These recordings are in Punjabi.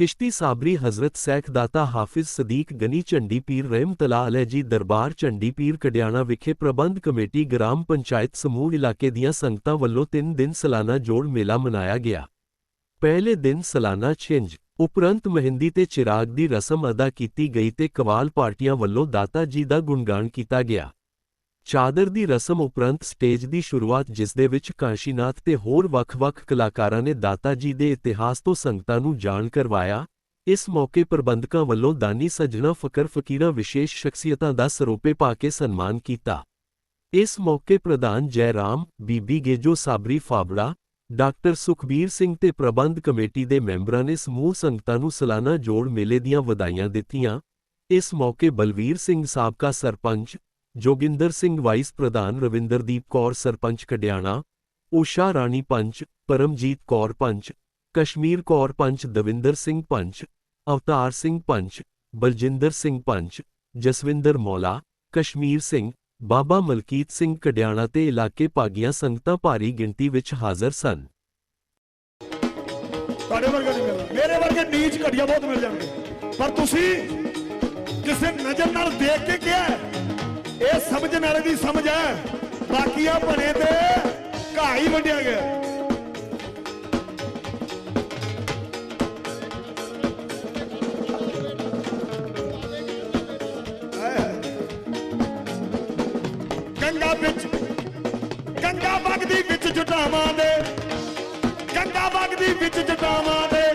ਚਿਸ਼ਤੀ ਸਾਬਰੀ ਹਜ਼ਰਤ ਸੈਖ ਦਾਤਾ ਹਾਫਿਜ਼ ਸਦੀਕ ਗਨੀ ਝੰਡੀ ਪੀਰ ਰਹਿਮਤਲਾ ਅਲੈਹ ਜੀ ਦਰਬਾਰ ਝੰਡੀ ਪੀਰ ਕਡਿਆਣਾ ਵਿਖੇ ਪ੍ਰਬੰਧ ਕਮੇਟੀ ਗ੍ਰਾਮ ਪੰਚਾਇਤ ਸਮੂਹ ਇਲਾਕੇ ਦੀਆਂ ਸੰਗਤਾਂ ਵੱਲੋਂ 3 ਦਿਨ ਸਾਲਾਨਾ ਜੋੜ ਮੇਲਾ ਮਨਾਇਆ ਗਿਆ। ਪਹਿਲੇ ਦਿਨ ਸਾਲਾਨਾ ਛਿੰਝ, ਉਪਰੰਤ ਮਹਿੰਦੀ ਤੇ ਚਿਰਾਗ ਦੀ ਰਸਮ ਅਦਾ ਕੀਤੀ ਗਈ ਤੇ ਕਵਾਲ ਪਾਰਟੀਆਂ ਵੱਲੋਂ ਦਾਤਾ ਜੀ ਦਾ ਗੁਣਗਾਨ ਕੀਤਾ ਗਿਆ। ਚਾਦਰ ਦੀ ਰਸਮ ਉਪਰੰਤ ਸਟੇਜ ਦੀ ਸ਼ੁਰੂਆਤ ਜਿਸ ਦੇ ਵਿੱਚ ਕਾਂਸ਼ੀਨਾਥ ਤੇ ਹੋਰ ਵੱਖ-ਵੱਖ ਕਲਾਕਾਰਾਂ ਨੇ ਦਾਤਾ ਜੀ ਦੇ ਇਤਿਹਾਸ ਤੋਂ ਸੰਗਤਾਂ ਨੂੰ ਜਾਣ ਕਰਵਾਇਆ, ਇਸ ਮੌਕੇ ਪ੍ਰਬੰਧਕਾਂ ਵੱਲੋਂ ਦਾਨੀ ਸੱਜਣਾ, ਫਕਰ ਫਕੀਰਾਂ ਵਿਸ਼ੇਸ਼ ਸ਼ਖਸੀਅਤਾਂ ਦਾ ਸਰੋਪੇ ਪਾ ਕੇ ਸਨਮਾਨ ਕੀਤਾ। ਇਸ ਮੌਕੇ ਪ੍ਰਧਾਨ ਜੈਰਾਮ, ਬੀਬੀ ਗੇਜੋ ਸਾਬਰੀ ਫਾਬੜਾ, ਡਾਕਟਰ ਸੁਖਬੀਰ ਸਿੰਘ ਤੇ ਪ੍ਰਬੰਧ ਕਮੇਟੀ ਦੇ ਮੈਂਬਰਾਂ ਨੇ ਸਮੂਹ ਸੰਗਤਾਂ ਨੂੰ ਸਾਲਾਨਾ ਜੋੜ ਮੇਲੇ ਦੀਆਂ ਵਧਾਈਆਂ ਦਿੱਤੀਆਂ। ਇਸ ਮੌਕੇ ਬਲਵੀਰ ਸਿੰਘ ਸਾਬਕਾ ਸਰਪੰਚ ਜੋਗਿੰਦਰ ਸਿੰਘ ਵਾਈਸ ਪ੍ਰਧਾਨ ਰਵਿੰਦਰਦੀਪ ਕੌਰ ਸਰਪੰਚ ਕਡਿਆਣਾ, ਊਸ਼ਾ ਰਾਣੀ ਪੰਚ, ਪਰਮਜੀਤ ਕੌਰ ਪੰਚ, ਕਸ਼ਮੀਰ ਕੌਰ ਪੰਚ, ਦਵਿੰਦਰ ਸਿੰਘ ਪੰਚ, ਅਵਤਾਰ ਸਿੰਘ ਪੰਚ, ਬਲਜਿੰਦਰ ਸਿੰਘ ਪੰਚ, ਜਸਵਿੰਦਰ ਮੌਲਾ, ਕਸ਼ਮੀਰ ਸਿੰਘ, ਬਾਬਾ ਮਲਕੀਤ ਸਿੰਘ ਕਡਿਆਣਾ ਤੇ ਇਲਾਕੇ ਭਾਗੀਆਂ ਸੰਗਤਾਂ ਭਾਰੀ ਗਿਣਤੀ ਵਿੱਚ ਹਾਜ਼ਰ ਸਨ। ਤੁਹਾਡੇ ਵਰਗਾ ਨਹੀਂ ਮਿਲਣਾ। ਮੇਰੇ ਵਰਗੇ ਨੀਚ ਘਟੀਆ ਬਹੁਤ ਮਿਲ ਜਾਣਗੇ ਪਰ ਤੁਸੀਂ ਕਿਸੇ ਨਜ਼ਰ ਨਾਲ ਦੇਖ ਕੇ ਕਿਹਾ ਸਮਝਣ ਵਾਲੇ ਦੀ ਸਮਝ ਹੈ। ਬਾਕੀਆਂ ਬਣੇ ਤੇ ਘਾਹ ਹੀ ਵੰਡਿਆ ਗਿਆ। ਗੰਗਾ ਵਿੱਚ, ਗੰਗਾ ਵਗਦੀ ਵਿੱਚ ਜਟਾਵਾਂ ਦੇ, ਗੰਗਾ ਵਗਦੀ ਵਿੱਚ ਜਟਾਵਾਂ ਦੇ।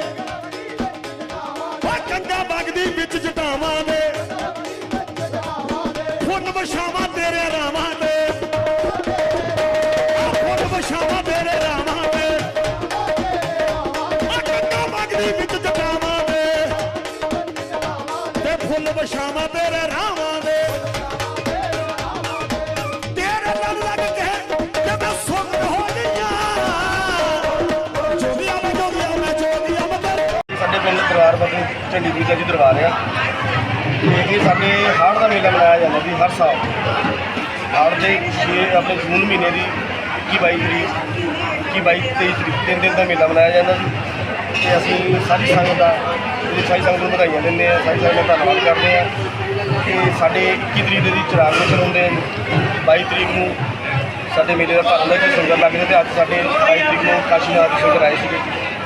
ਓ ਗੰਗਾ ਵਗਦੀ ਵਿੱਚ ਜਟਾਵਾਂ ਤੇ ਤੇਰੇ ਰਾਵਾਂ ਦੇ ਤੇਰੇ ਨਾਲ ਲੱਗ ਕੇ ਜੇ ਮੈਂ ਹੋ ਗਈਆਂ ਜੋਗੀਆਂ ਮੈਂ ਜੋਗੀਆਂ ਮੈਂ ਜੋਗੀਆਂ ਮੈਂ ਸਾਡੇ ਪਿੰਡ ਦਰਬਾਰ ਬਾਬੂ ਝੰਡੀ ਪੂਜਾ ਜੀ ਦਰਬਾਰ ਆ। ਇਹ ਸਾਡੇ ਹਾੜ ਦਾ ਮੇਲਾ ਮਨਾਇਆ ਜਾਂਦਾ ਜੀ ਹਰ ਸਾਲ। ਹਾੜ ਦੇ ਆਪਣੇ ਜੂਨ ਮਹੀਨੇ ਦੀ 21 22 ਤਰੀਕ 21 22 23 ਤਰੀਕ, ਤਿੰਨ ਦਿਨ ਦਾ ਮੇਲਾ ਮਨਾਇਆ ਜਾਂਦਾ ਜੀ। ਤੇ ਅਸੀਂ ਸਾਰੀ ਸੰਗਤ ਦਾ ਇਹ ਸਾਰੀ ਸੰਗਤ ਨੂੰ ਵਧਾਈਆਂ ਦਿੰਦੇ ਆ ਸਾਰੀ ਸੰਗਤ ਦਾ ਧੰਨਵਾਦ ਕਰਦੇ ਆ ਤੇ ਸਾਡੇ 21 ਤਰੀਕ ਦੇ ਦੀ ਚਿਰਾਗ ਮਿਸ਼ਨ ਹੁੰਦੇ ਆ 22 ਤਰੀਕ ਨੂੰ ਸਾਡੇ ਮੇਲੇ ਦਾ ਧਰਮ ਦਾ ਸੰਗਤ ਲੱਗਦੇ ਤੇ ਅੱਜ ਸਾਡੇ 22 ਤਰੀਕ ਨੂੰ ਕਾਸ਼ੀਨਾਥ ਦੇ ਸੰਗਤ ਆਏ ਸੀਗੇ।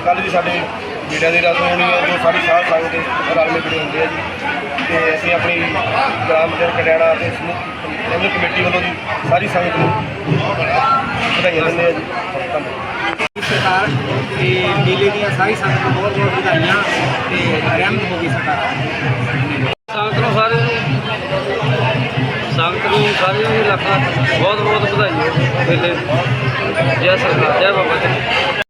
ਕੱਲ੍ਹ ਦੀ ਸਾਡੇ ਮੇਲਿਆਂ ਦੀ ਰਸਮ ਹੋਣੀ ਹੈ ਜੋ ਸਾਡੀ ਸਾਧ ਸੰਗਤ ਦੇ ਰਲ ਮਿਲ ਕੇ ਹੁੰਦੇ ਆ ਜੀ। ਤੇ ਅਸੀਂ ਆਪਣੀ ਗ੍ਰਾਮ ਪੰਚਾਇਤ ਕਡਿਆਣਾ ਤੇ ਸਮੂਹ ਕਮੇਟੀ ਵੱਲੋਂ ਜੀ ਸਾਰੀ ਸੰਗਤ ਨੂੰ ਵਧਾਈਆਂ ਦਿੰਦੇ ਆ ਜੀ। ਧੰਨਵਾਦ। ਸਾਰੀ ਸੰਗਤ ਨੂੰ ਬਹੁਤ ਬਹੁਤ ਵਧਾਈਆਂ ਤੇ ਰਹਿਮਤ ਹੋ ਗਈ ਸਰਕਾਰ ਸੰਗਤ ਨੂੰ ਸਾਰੇ ਸੰਗਤ ਨੂੰ ਸਾਰਿਆਂ ਨੂੰ ਲੱਖਾਂ, ਬਹੁਤ ਬਹੁਤ ਵਧਾਈਆਂ ਮੇਲੇ ਜੈ ਸਰਕਾਰ, ਜੈ ਬਾਬਾ ਜੀ।